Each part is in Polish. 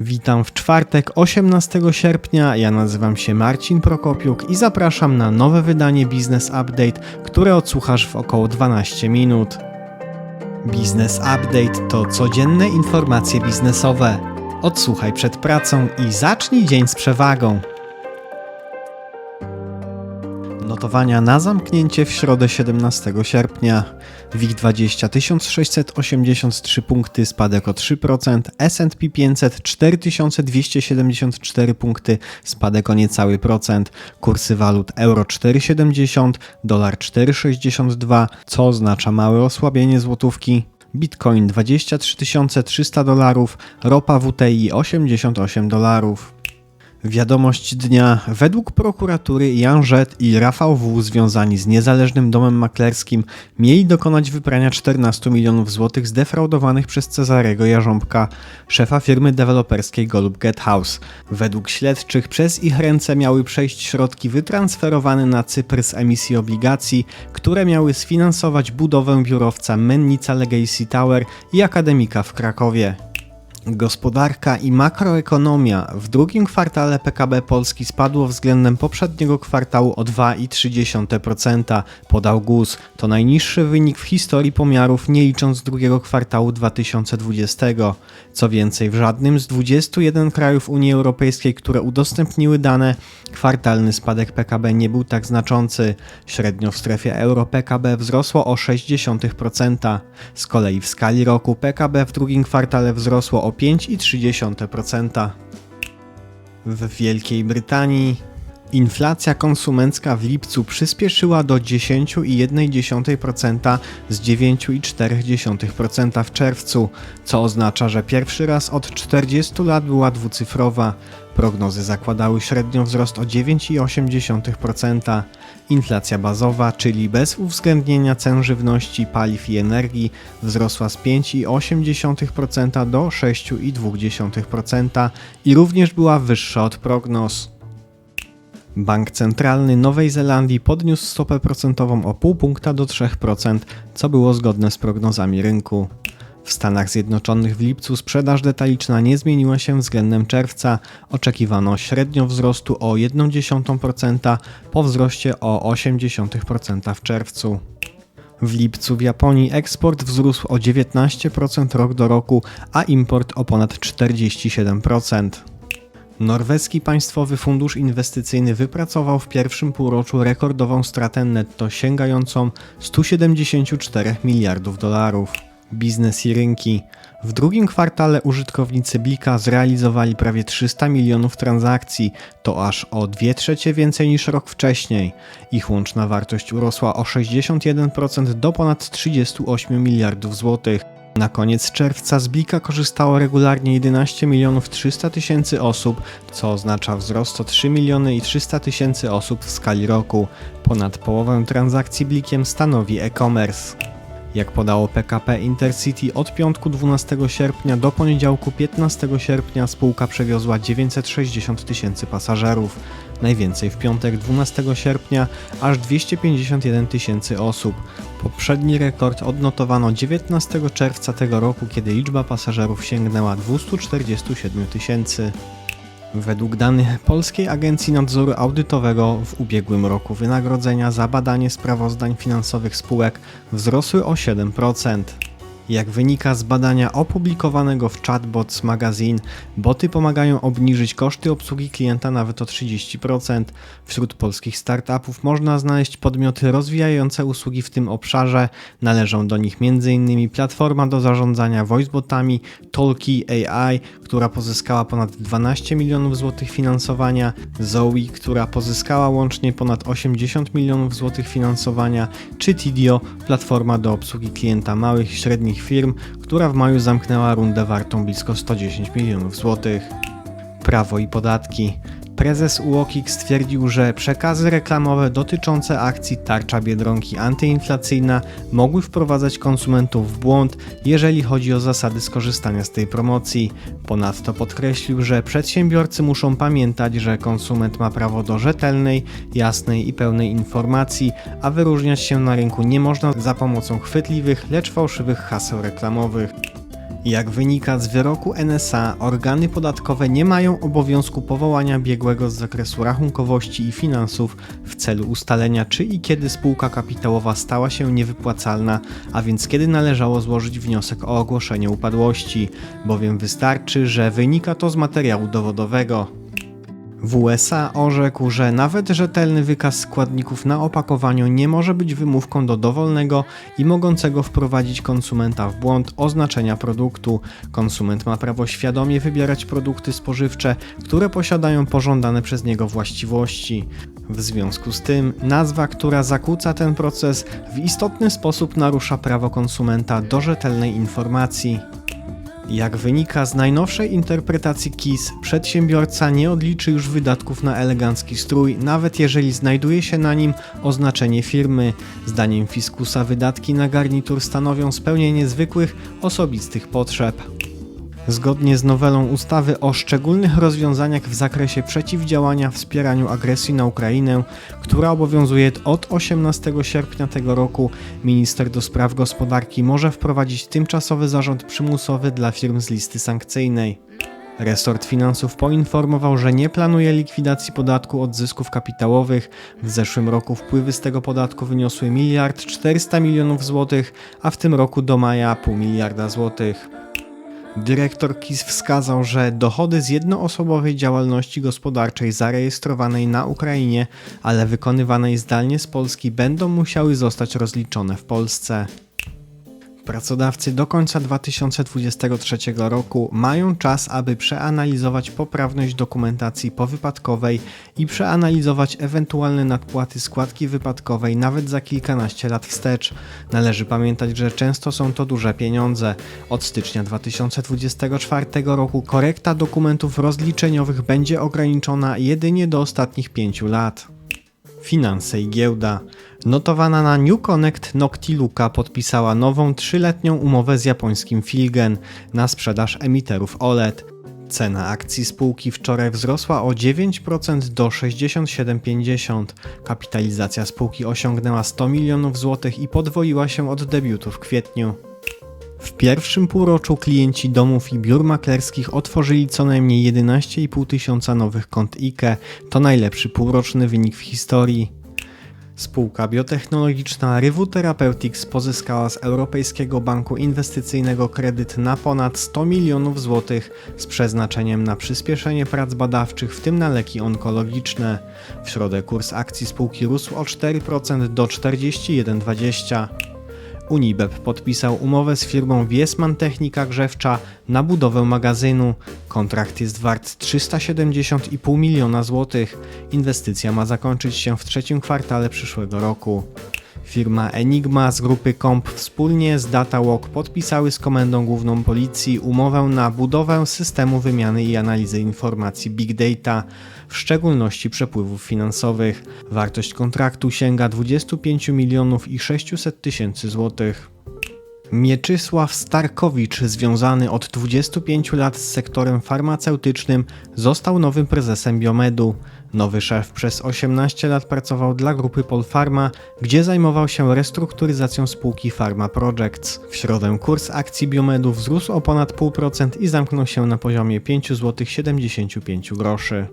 Witam w czwartek 18 sierpnia. Ja nazywam się Marcin Prokopiuk i zapraszam na nowe wydanie Business Update, które odsłuchasz w około 12 minut. Business Update to codzienne informacje biznesowe. Odsłuchaj przed pracą i zacznij dzień z przewagą. Notowania na zamknięcie w środę 17 sierpnia. WIG20 1683 punkty, spadek o 3%, S&P 500 4274 punkty, spadek o niecały procent. Kursy walut euro 4,70, dolar 4,62, co oznacza małe osłabienie złotówki. Bitcoin 23 300 dolarów, ropa WTI 88 dolarów. Wiadomość dnia. Według prokuratury Jan Żet i Rafał W. związani z niezależnym domem maklerskim mieli dokonać wyprania 14 milionów złotych zdefraudowanych przez Cezarego Jarząbka, szefa firmy deweloperskiej Golub Get House. Według śledczych przez ich ręce miały przejść środki wytransferowane na Cypr z emisji obligacji, które miały sfinansować budowę biurowca Mennica Legacy Tower i Akademika w Krakowie. Gospodarka i makroekonomia. W drugim kwartale PKB Polski spadło względem poprzedniego kwartału o 2,3%, podał GUS. To najniższy wynik w historii pomiarów, nie licząc drugiego kwartału 2020. Co więcej, w żadnym z 21 krajów Unii Europejskiej, które udostępniły dane, kwartalny spadek PKB nie był tak znaczący. Średnio w strefie euro PKB wzrosło o 0,6%. Z kolei w skali roku PKB w drugim kwartale wzrosło o 5,3%. W Wielkiej Brytanii inflacja konsumencka w lipcu przyspieszyła do 10,1% z 9,4% w czerwcu, co oznacza, że pierwszy raz od 40 lat była dwucyfrowa. Prognozy zakładały średnio wzrost o 9,8%. Inflacja bazowa, czyli bez uwzględnienia cen żywności, paliw i energii, wzrosła z 5,8% do 6,2% i również była wyższa od prognoz. Bank Centralny Nowej Zelandii podniósł stopę procentową o pół punkta do 3%, co było zgodne z prognozami rynku. W Stanach Zjednoczonych w lipcu sprzedaż detaliczna nie zmieniła się względem czerwca. Oczekiwano średnio wzrostu o 0,1% po wzroście o 0,8% w czerwcu. W lipcu w Japonii eksport wzrósł o 19% rok do roku, a import o ponad 47%. Norweski Państwowy Fundusz Inwestycyjny wypracował w pierwszym półroczu rekordową stratę netto sięgającą 174 miliardów dolarów. Biznes i rynki. W drugim kwartale użytkownicy Blika zrealizowali prawie 300 milionów transakcji, to aż o 2 trzecie więcej niż rok wcześniej. Ich łączna wartość urosła o 61% do ponad 38 miliardów złotych. Na koniec czerwca z Blika korzystało regularnie 11 milionów 300 tysięcy osób, co oznacza wzrost o 3 miliony i 300 tysięcy osób w skali roku. Ponad połowę transakcji Blikiem stanowi e-commerce. Jak podało PKP Intercity, od piątku 12 sierpnia do poniedziałku 15 sierpnia spółka przewiozła 960 tysięcy pasażerów. Najwięcej w piątek 12 sierpnia aż 251 tysięcy osób. Poprzedni rekord odnotowano 19 czerwca tego roku, kiedy liczba pasażerów sięgnęła 247 tysięcy. Według danych Polskiej Agencji Nadzoru Audytowego w ubiegłym roku wynagrodzenia za badanie sprawozdań finansowych spółek wzrosły o 7%. Jak wynika z badania opublikowanego w Chatbots Magazine, boty pomagają obniżyć koszty obsługi klienta nawet o 30%. Wśród polskich startupów można znaleźć podmioty rozwijające usługi w tym obszarze. Należą do nich m.in. platforma do zarządzania voicebotami Talkie AI, która pozyskała ponad 12 milionów złotych finansowania, Zoe, która pozyskała łącznie ponad 80 milionów złotych finansowania, czy Tidio, platforma do obsługi klienta małych i średnich firm, która w maju zamknęła rundę wartą blisko 110 milionów złotych. Prawo i podatki. Prezes UOKiK stwierdził, że przekazy reklamowe dotyczące akcji Tarcza Biedronki antyinflacyjna mogły wprowadzać konsumentów w błąd, jeżeli chodzi o zasady skorzystania z tej promocji. Ponadto podkreślił, że przedsiębiorcy muszą pamiętać, że konsument ma prawo do rzetelnej, jasnej i pełnej informacji, a wyróżniać się na rynku nie można za pomocą chwytliwych, lecz fałszywych haseł reklamowych. Jak wynika z wyroku NSA, organy podatkowe nie mają obowiązku powołania biegłego z zakresu rachunkowości i finansów w celu ustalenia, czy i kiedy spółka kapitałowa stała się niewypłacalna, a więc kiedy należało złożyć wniosek o ogłoszenie upadłości, bowiem wystarczy, że wynika to z materiału dowodowego. W USA orzekł, że nawet rzetelny wykaz składników na opakowaniu nie może być wymówką do dowolnego i mogącego wprowadzić konsumenta w błąd oznaczenia produktu. Konsument ma prawo świadomie wybierać produkty spożywcze, które posiadają pożądane przez niego właściwości. W związku z tym, nazwa, która zakłóca ten proces, w istotny sposób narusza prawo konsumenta do rzetelnej informacji. Jak wynika z najnowszej interpretacji KIS, przedsiębiorca nie odliczy już wydatków na elegancki strój, nawet jeżeli znajduje się na nim oznaczenie firmy. Zdaniem fiskusa wydatki na garnitur stanowią spełnienie zwykłych, osobistych potrzeb. Zgodnie z nowelą ustawy o szczególnych rozwiązaniach w zakresie przeciwdziałania wspieraniu agresji na Ukrainę, która obowiązuje od 18 sierpnia tego roku, minister do spraw gospodarki może wprowadzić tymczasowy zarząd przymusowy dla firm z listy sankcyjnej. Resort Finansów poinformował, że nie planuje likwidacji podatku od zysków kapitałowych. W zeszłym roku wpływy z tego podatku wyniosły 1 miliard 400 milionów złotych, a w tym roku do maja pół miliarda złotych. Dyrektor KIS wskazał, że dochody z jednoosobowej działalności gospodarczej zarejestrowanej na Ukrainie, ale wykonywanej zdalnie z Polski będą musiały zostać rozliczone w Polsce. Pracodawcy do końca 2023 roku mają czas, aby przeanalizować poprawność dokumentacji powypadkowej i przeanalizować ewentualne nadpłaty składki wypadkowej nawet za kilkanaście lat wstecz. Należy pamiętać, że często są to duże pieniądze. Od stycznia 2024 roku korekta dokumentów rozliczeniowych będzie ograniczona jedynie do ostatnich pięciu lat. Finanse i giełda. Notowana na New Connect Noctiluca podpisała nową trzyletnią umowę z japońskim Filgen na sprzedaż emiterów OLED. Cena akcji spółki wczoraj wzrosła o 9% do 67,50. Kapitalizacja spółki osiągnęła 100 milionów złotych i podwoiła się od debiutu w kwietniu. W pierwszym półroczu klienci domów i biur maklerskich otworzyli co najmniej 11,5 tysiąca nowych kont IKE. To najlepszy półroczny wynik w historii. Spółka biotechnologiczna Rywu Therapeutics pozyskała z Europejskiego Banku Inwestycyjnego kredyt na ponad 100 milionów złotych z przeznaczeniem na przyspieszenie prac badawczych, w tym na leki onkologiczne. W środę kurs akcji spółki rósł o 4% do 41,20. Unibep podpisał umowę z firmą Wiesman Technika Grzewcza na budowę magazynu. Kontrakt jest wart 370,5 miliona złotych. Inwestycja ma zakończyć się w trzecim kwartale przyszłego roku. Firma Enigma z grupy Comp wspólnie z Datawalk podpisały z Komendą Główną Policji umowę na budowę systemu wymiany i analizy informacji Big Data, w szczególności przepływów finansowych. Wartość kontraktu sięga 25 milionów i 600 tysięcy złotych. Mieczysław Starkowicz, związany od 25 lat z sektorem farmaceutycznym, został nowym prezesem Biomedu. Nowy szef przez 18 lat pracował dla grupy Polpharma, gdzie zajmował się restrukturyzacją spółki Pharma Projects. W środę kurs akcji Biomedu wzrósł o ponad 0,5% i zamknął się na poziomie 5 zł 75 groszy.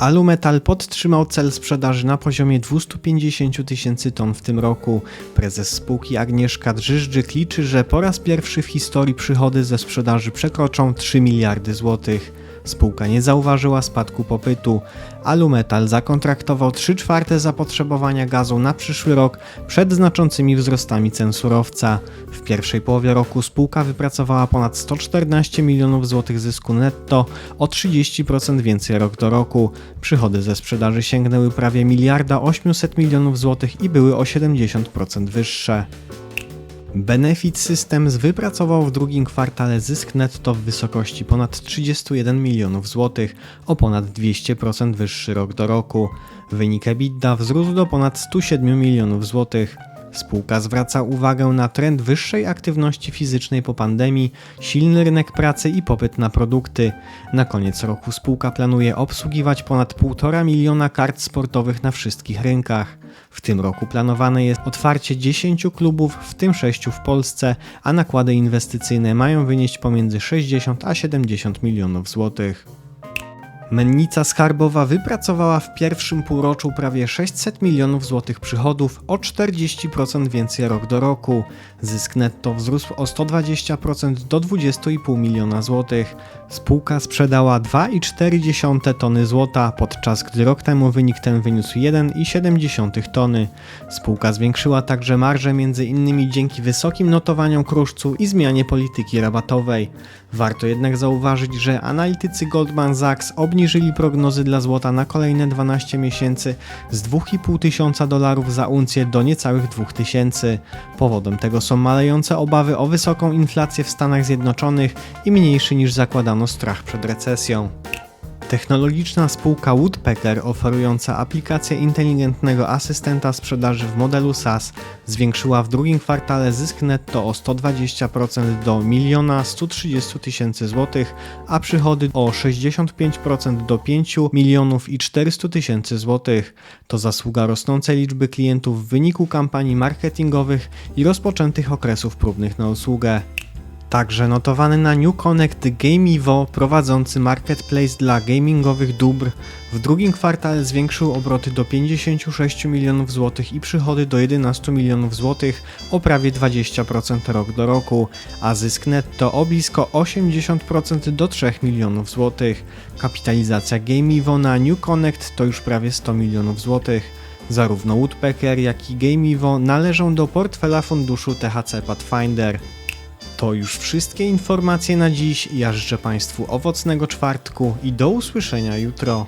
Alumetal podtrzymał cel sprzedaży na poziomie 250 tysięcy ton w tym roku. Prezes spółki Agnieszka Drzyżdżyk liczy, że po raz pierwszy w historii przychody ze sprzedaży przekroczą 3 miliardy złotych. Spółka nie zauważyła spadku popytu. Alumetal zakontraktował 3 czwarte zapotrzebowania gazu na przyszły rok przed znaczącymi wzrostami cen surowca. W pierwszej połowie roku spółka wypracowała ponad 114 milionów złotych zysku netto, o 30% więcej rok do roku. Przychody ze sprzedaży sięgnęły prawie miliarda 800 milionów złotych i były o 70% wyższe. Benefit Systems wypracował w drugim kwartale zysk netto w wysokości ponad 31 milionów złotych, o ponad 200% wyższy rok do roku. Wynik EBITDA wzrósł do ponad 107 milionów złotych. Spółka zwraca uwagę na trend wyższej aktywności fizycznej po pandemii, silny rynek pracy i popyt na produkty. Na koniec roku spółka planuje obsługiwać ponad 1,5 miliona kart sportowych na wszystkich rynkach. W tym roku planowane jest otwarcie 10 klubów, w tym 6 w Polsce, a nakłady inwestycyjne mają wynieść pomiędzy 60 a 70 milionów złotych. Mennica Skarbowa wypracowała w pierwszym półroczu prawie 600 milionów złotych przychodów, o 40% więcej rok do roku. Zysk netto wzrósł o 120% do 20,5 miliona złotych. Spółka sprzedała 2,4 tony złota, podczas gdy rok temu wynik ten wyniósł 1,7 tony. Spółka zwiększyła także marżę m.in. dzięki wysokim notowaniom kruszcu i zmianie polityki rabatowej. Warto jednak zauważyć, że analitycy Goldman Sachs obniżyli prognozy dla złota na kolejne 12 miesięcy z 2,5 tysiąca dolarów za uncję do niecałych 2000. Powodem tego są malejące obawy o wysoką inflację w Stanach Zjednoczonych i mniejszy niż zakładano strach przed recesją. Technologiczna spółka Woodpecker oferująca aplikację inteligentnego asystenta sprzedaży w modelu SaaS zwiększyła w drugim kwartale zysk netto o 120% do 1 130 tysięcy złotych, a przychody o 65% do 5 milionów i 400 tysięcy złotych. To zasługa rosnącej liczby klientów w wyniku kampanii marketingowych i rozpoczętych okresów próbnych na usługę. Także notowany na New Connect Gameivo prowadzący marketplace dla gamingowych dóbr w drugim kwartale zwiększył obroty do 56 milionów złotych i przychody do 11 milionów złotych o prawie 20% rok do roku, a zysk netto o blisko 80% do 3 milionów złotych. Kapitalizacja Gameivo na New Connect to już prawie 100 milionów złotych. Zarówno Woodpecker jak i Gameivo należą do portfela funduszu THC Pathfinder. To już wszystkie informacje na dziś. Ja życzę Państwu owocnego czwartku i do usłyszenia jutro.